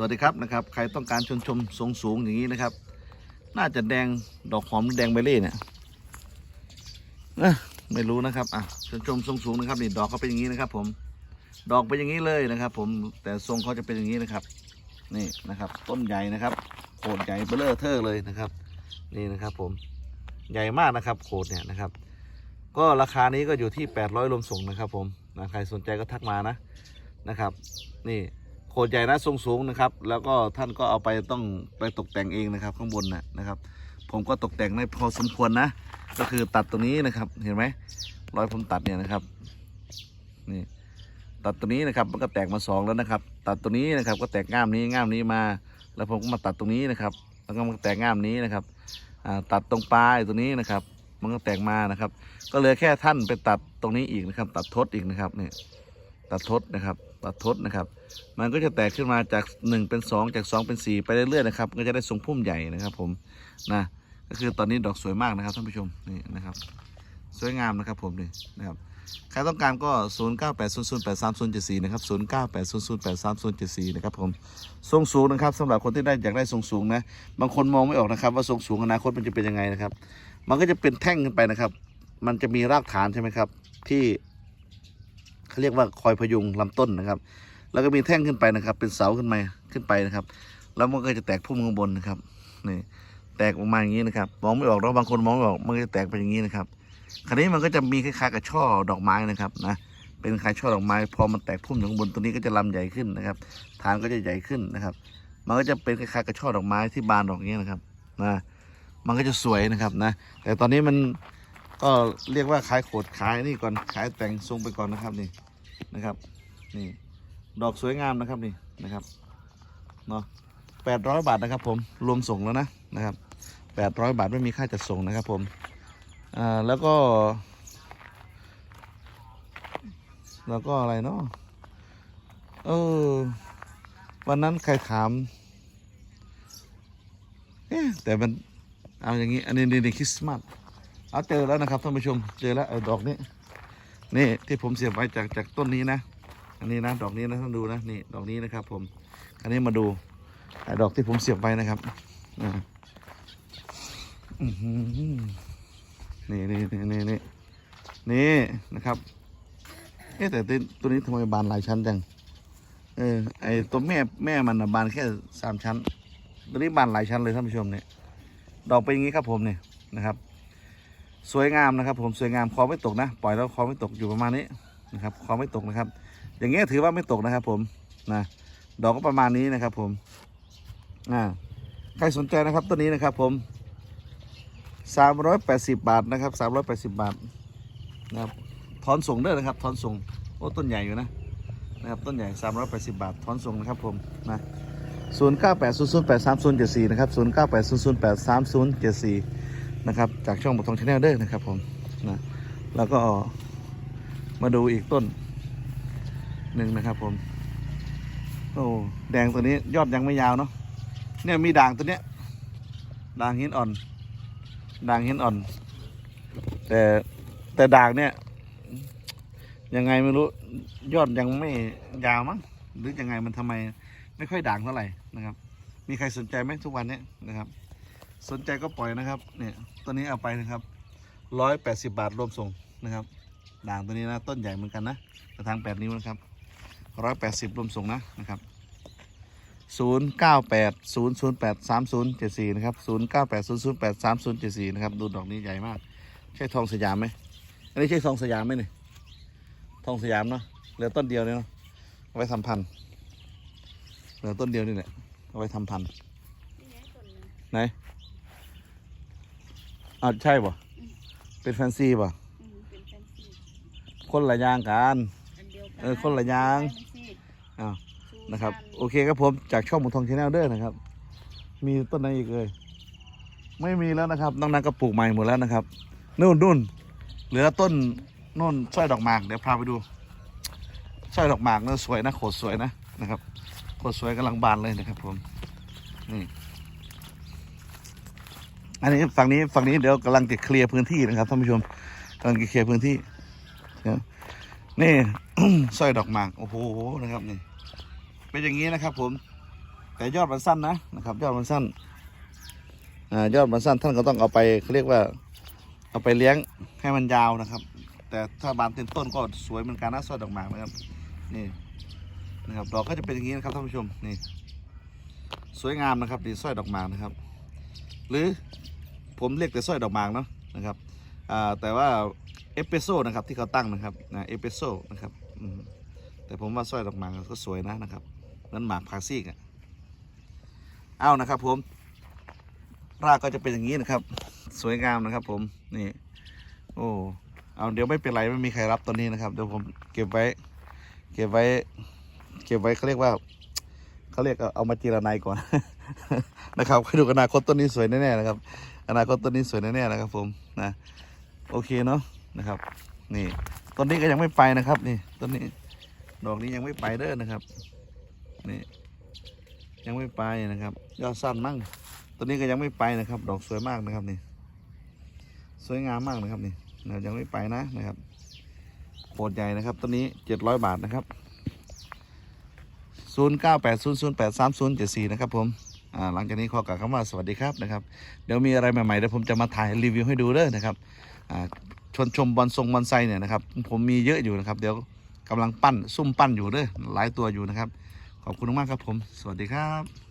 วัสดีครับนะครับ ใครต้องการชมชมสูงสูงอย่างนี้นะครับ น่าจะแดงดอกหอมแดงใบเล่เนี่ยเอ้อไม่รู้นะครับอะชมชมสูงสูงนะครับนี่ดอกเขาเป็นอย่างนี้นะครับ ผม ดอกเป็นอย่างนี้เลยนะครับ ผมแต่ทรงเขาจะเป็นอย่างนี้นะครับ นี่นะครับ ต้นใหญ่นะครับโขดใหญ่เบ้อเลอร์เทอร์เลยนะครับ นี่นะครับ ผมใหญ่มากนะครับ โขดเนี่ยนะครับ ก็ราคานี้ก็อยู่ที่ 800รวมส่งนะครับ ผมนะใครสนใจก็ทักมานะนะครับ นี่ โขดใหญ่นะทรงสูงนะครับ แล้วก็ท่านก็เอาไปต้องไปตกแต่งเองนะครับ ข้างบนนะนะครับ ผมก็ตกแต่งได้พอสมควรนะ ก็คือตัดตรงนี้นะครับ เห็นไหมรอยผมตัดเนี่ยนะครับนี่ตัดตรงนี้นะครับมันก็แตกมาสองแล้วนะครับ ตัดตรงนี้นะครับ ก็แตกง่ามนี้ง่ามนี้มา แล้วผมก็มาตัดตรงนี้นะครับแล้วก็มาแตกง่ามนี้นะครับตัดตรงปลายตรงนี้นะครับ มันก็แตกมานะครับ ก็เหลือแค่ท่านไปตัดตรงนี้อีกนะครับ ตัดทดอีกนะครับเนี่ยตัดทดนะครับ ตัดทดนะครับ มันก็จะแตกขึ้นมาจาก 1 เป็น 2 จาก 2 เป็น 4 ไปเรื่อยๆนะครับ ก็จะได้ทรงพุ่มใหญ่นะครับ ผมนะก็คือตอนนี้ดอกสวยมากนะครับท่านผู้ชมนี่นะครับ สวยงามนะครับผมนี่นะครับใครต้องการก็ 0 9 8 0 0 8 3 0 7 4 นะครับ 0 9 8 0 0 8 3 0 7 4 นะครับผมทรงสูงนะครับสำหรับคนที่ได้อยากได้ทรงสูงนะ บางคนมองไม่ออกนะครับว่าทรงสูงอนาคตมันจะเป็นยังไงนะครับ มันก็จะเป็นแท่งขึ้นไปนะครับ มันจะมีรากฐานใช่ไหมครับ ที่ เขาเรียกว่าคอยพยุงลำต้นนะครับ แล้วก็มีแท่งขึ้นไปนะครับ เป็นเสาขึ้นมาขึ้นไปนะครับ แล้วมันก็จะแตกพุ่มข้างบนนะครับนี่แตกออกมาอย่างนี้นะครับมองไม่ออกแล้วบางคนมองไม่ออกมันก็จะแตกไปอย่างนี้นะครับ คราวนี้มันก็จะมีคล้ายๆกับช่อดอกไม้นะครับนะเป็นคล้ายช่อดอกไม้ พอมันแตกพุ่มอยู่ข้างบนตัวนี้ก็จะลำใหญ่ขึ้นนะครับฐานก็จะใหญ่ขึ้นนะครับ มันก็จะเป็นคล้ายๆกับช่อดอกไม้ที่บานดอกอย่างนี้นะครับนะมันก็จะสวยนะครับนะ แต่ตอนนี้มัน ก็เรียกว่าขายโขดขายนี่ก่อนขายแต่งทรงไปก่อนนะครับนี่นะครับนี่ดอกสวยงามนะครับนี่นะครับเนาะแปดร้อยบาทนะครับผมรวมส่งแล้วนะนะครับแปดร้อยบาทไม่มีค่าจัดส่งนะครับผมอ่าแล้วก็ แล้วก็อะไรเนาะเออวันนั้นใครถามเอ๊แต่มันเอาอย่างนี้ อันนี้ในคริสต์มาส เอาเจอแล้วนะครับท่านผู้ชมเจอแล้วไอ้ดอกนี้ นี่ที่ผมเสียบไว้จากจากต้นนี้นะ อันนี้นะดอกนี้นะท่านดูนะนี่ดอกนี้นะครับ ผม อันนี้มาดูดอกที่ผมเสียบไว้นะครับอ่าอื้อหือนี่นี่นี่นี่นี่นี่นะครับเอ๊แต่ตัวตัวนี้ทำไมบานหลายชั้นจังเออไอตัวแม่แม่มันนะบานแค่สามชั้น ตัวนี้บานหลายชั้นเลยท่านผู้ชมเนี่ยดอกเป็นอย่างนี้ครับผมเนี่ยนะครับ สวยงามนะครับ ผมสวยงามคอไม่ตกนะ ปล่อยแล้วคอไม่ตกอยู่ประมาณนี้นะครับคอไม่ตกนะครับ อย่างเงี้ยถือว่าไม่ตกนะครับ ผมนะดอกก็ประมาณนี้นะครับ ผมอ่าใครสนใจนะครับต้นนี้นะครับ ผมสามร้อยแปดสิบบาทนะครับสามร้อยแปดสิบบาทนะครับถอนส่งเด้อนะครับถอนส่งโอ้ต้นใหญ่อยู่นะนะครับต้นใหญ่สามร้อยแปดสิบบาทถอนส่งนะครับผมนะศูนย์เก้าแปดศูนย์ศูนย์แปดสามศูนย์เจ็ดสี่นะครับศูนย์เก้าแปดศู นะครับ จากช่องบุตรทองชาแนลเด้อนะครับผมนะแล้วก็มาดูอีกต้นหนึ่งนะครับผม โอ้แดงตัวนี้ยอดยังไม่ยาวเนาะเนี่ยมีด่างตัวเนี้ยด่างหินอ่อนด่างหินอ่อน แต่แต่ด่างเนี่ยยังไงไม่รู้ยอดยังไม่ยาวมั้งหรือยังไงมันทำไมไม่ค่อยด่างเท่าไหร่นะครับ มีใครสนใจไหมทุกวันนี้นะครับ สนใจก็ปล่อยนะครับเนี่ยตัวนี้เอาไปนะครับร้อยแปดสิบบาทรวมส่งนะครับ ด่างตัวนี้นะต้นใหญ่เหมือนกันนะกระถางแปดนิ้วนะครับร้อยแปดสิบรวมส่งนะนะครับศูนย์เก้าแปดศูนย์ศูนย์แปดสามศูนย์เจ็ดสี่นะครับศูนย์เก้าแปดศูนย์ศูนย์แปดสามศูนย์เจ็ดสี่นะครับดูดอกนี้ใหญ่มาก ใช่ทองสยามไหมอันนี้ใช่ทองสยามไหมเนี่ยทองสยามเนาะเหลือต้นเดียวเนี่ยเนาะเอาไว้ทำพันธุ์เหลือต้นเดียวนี่แหละเอาไว้ทำพันธุ์ไหน อ่าวใช่ป่ะเป็นแฟนซีป่ะอืมเป็นแฟนซีคนละอย่างกัน อันเดียวกันเออคนละอย่าง แฟนซีอ้าวชูนะครับ ชัโอเคครับผมจากช่องหมุนทองชาแนลเด้อนะครับ มีต้นไหนอีกเลยไม่มีแล้วนะครับน้องนั้นก็ปลูกใหม่หมดแล้วนะครับนู่นนู่นเหลือต้นนู่นสร้อยดอกหมากเดี๋ยวพาไปดูสร้อยดอกหมากเนี่ยสวยนะโคตรสวยนะนะครับโคตรสวยกำลังบานเลยนะครับผมนี่ อันนี้ฝั่งนี้ฝั่งนี้เดี๋ยวกำลังจะเคลียร์พื้นที่นะครับท่านผู้ชมกำลังจะเคลียร์พื้นที่นี่ สร้อยดอกหมากโอ้โหนะครับนี่ เป็นอย่างนี้นะครับ ผม แต่ยอดมันสั้นนะนะครับ ยอดมันสั้นอ่ายอดมันสั้นท่านก็ต้องเอาไปเขาเรียกว่า เอาไปเลี้ยงให้มันยาวนะครับ แต่ถ้าบานเต็มต้นก็สวยเหมือนกันนะสร้อยดอกหมากนะครับนี่นะครับดอกก็จะเป็นอย่างนี้นะครับท่านผู้ชมนี่ สวยงามนะครับดีสร้อยดอกหมากนะครับ หรือ ผมเรียกแต่สร้อยดอกหมากเนาะนะครับแต่ว่าเอสเปรสโซ่นะครับที่เขาตั้งนะครับนะเอสเปรสโซ่นะครับแต่ผมว่าสร้อยดอกหมากก็สวยนะนะครับเหมือนหมากพาซีกอะเอานะครับผมรากก็จะเป็นอย่างนี้นะครับ สวยงามนะครับ ผมนี่ โอ้เอาเดี๋ยวไม่เป็นไรไม่มีใครรับตอนนี้นะครับเดี๋ยวผมเก็บไว้ เก็บไว้ เก็บไว้เขาเรียกว่าเขาเรียกเอามาจีรนายก่อนนะครับให้ดูอนาคตต้นนี้สวยแน่ๆนะครับ อนาคตต้นนี้สวยแน่ๆนะครับผมนะโอเคเนาะนะครับ นี่ต้นนี้ก็ยังไม่ไปนะครับ นี่ต้นนี้ดอกนี้ยังไม่ไปเด้อนะครับ นี่ยังไม่ไปนะครับ ยอดสั้นมั่งต้นนี้ก็ยังไม่ไปนะครับ ดอกสวยมากนะครับนี่ สวยงามมากนะครับนี่นะยังไม่ไปนะนะครับโคตรใหญ่นะครับต้นนี้เจ็ดร้อยบาทนะครับ0 9 8 0 0 8 3 0 7 4 นะครับผม หลังจากนี้ขอกล่าวคำว่าสวัสดีครับนะครับเดี๋ยวมีอะไรใหม่ๆเดี๋ยวผมจะมาถ่ายรีวิวให้ดูเด้อนะครับชวนชมบอลทรงบอลไซเนี่ยนะครับผมมีเยอะอยู่นะครับ เดี๋ยวกำลังปั้นซุ่มปั้นอยู่เด้อหลายตัวอยู่นะครับ ขอบคุณมากครับผม สวัสดีครับ